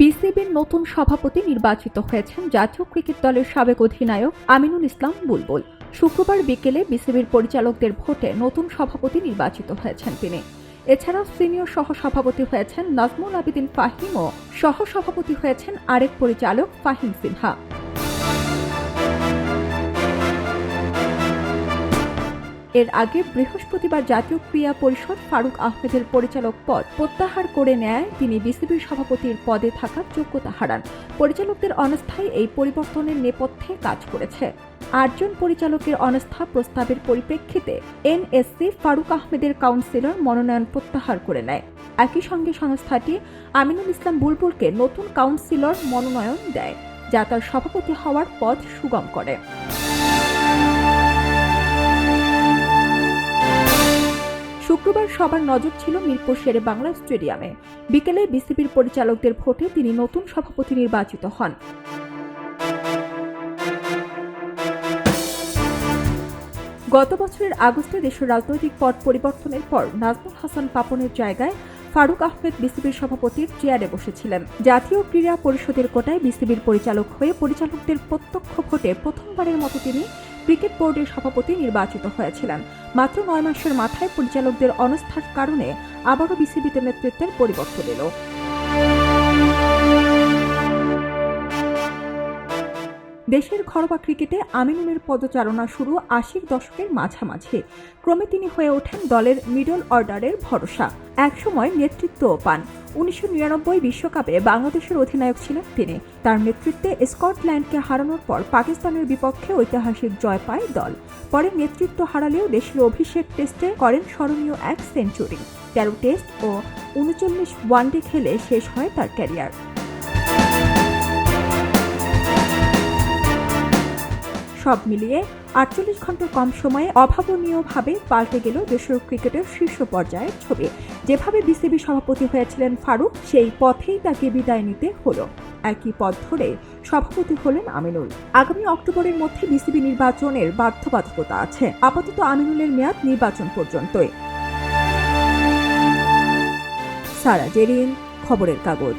বিসিবির নতুন সভাপতি নির্বাচিত হয়েছেন জাতীয় ক্রিকেট দলের সাবেক অধিনায়ক আমিনুল ইসলাম বুলবুল। শুক্রবার বিকেলে বিসিবির পরিচালকদের ভোটে নতুন সভাপতি নির্বাচিত হয়েছেন তিনি। এছাড়াও সিনিয়র সহসভাপতি হয়েছেন নাজমুল আবিদিন ফাহিম ও সহসভাপতি হয়েছেন আরেক পরিচালক ফাহিম সিনহা। এর আগে বৃহস্পতিবার জাতীয় ক্রীড়া পরিষদ ফারুক আহমেদের পরিচালক পদ প্রত্যাহার করে নেয় তিনি বিসিবির সভাপতির পদে থাকার যোগ্যতা হারান। পরিচালকদের অনাস্থায় এই পরিবর্তনের নেপথ্যে কাজ করেছে। আটজন পরিচালকের অনাস্থা প্রস্তাবের পরিপ্রেক্ষিতে এনএসসি ফারুক আহমেদের কাউন্সিলর মনোনয়ন প্রত্যাহার করে নেয়। একই সঙ্গে সংস্থাটি আমিনুল ইসলাম বুলবুলকে নতুন কাউন্সিলর মনোনয়ন দেয়, যা তার সভাপতি হওয়ার পথ সুগম করে। শুক্রবার সবার নজর ছিল মিরপুর শেরে বাংলা স্টেডিয়ামে। বিকেলে বিসিবির পরিচালকদের ভোটে তিনি নতুন সভাপতি নির্বাচিত হন। গত বছরের আগস্টে দেশের রাজনৈতিক পট পরিবর্তনের পর নাজমুল হাসান পাপনের জায়গায় ফারুক আহমেদ বিসিবির সভাপতির চেয়ারে বসেছিলেন। জাতীয় ক্রীড়া পরিষদের কোটায় বিসিবির পরিচালক হয়ে পরিচালকদের প্রত্যক্ষ ভোটে প্রথমবারের মতো তিনি ক্রিকেট বোর্ডের সভাপতি নির্বাচিত হয়েছিলেন। মাত্র নয় মাসের মাথায় পরিচালকদের অনস্থার কারণে আবারও বিসিবিতে নেতৃত্বের পরিবর্তন এলো। দেশের ঘরোয়া ক্রিকেটে আমিনুলের পদচারণা শুরু আশির দশকের মাঝামাঝি। ক্রমে তিনি হয়ে ওঠেন দলের মিডল অর্ডারের ভরসা। একসময় নেতৃত্বও পান। উনিশশো বিশ্বকাপে বাংলাদেশের অধিনায়ক ছিলেন তিনি। তার নেতৃত্বে স্কটল্যান্ডকে হারানোর পর পাকিস্তানের বিপক্ষে ঐতিহাসিক জয় পায় দল। পরে নেতৃত্ব হারালেও দেশের অভিষেক টেস্টে করেন স্মরণীয় এক সেঞ্চুরি। তেরো টেস্ট ও উনচল্লিশ ওয়ানডে খেলে শেষ হয় তার ক্যারিয়ার। সব মিলিয়ে আটচল্লিশ ঘণ্টা কম সময়ে অভাবনীয়ভাবে পাল্টে গেল দেশের ক্রিকেটের শীর্ষ পর্যায়ের ছবি। যেভাবে বিসিবি সভাপতি হয়েছিলেন ফারুক, সেই পথেই তাকে বিদায় নিতে হলো। একই পথ ধরে সভাপতি হলেন আমিনুল। আগামী অক্টোবরের মধ্যে বিসিবি নির্বাচনের বাধ্যবাধকতা আছে। আপাতত আমিনুলের মেয়াদ নির্বাচন পর্যন্তই। সারা জেরিন, খবরের কাগজ।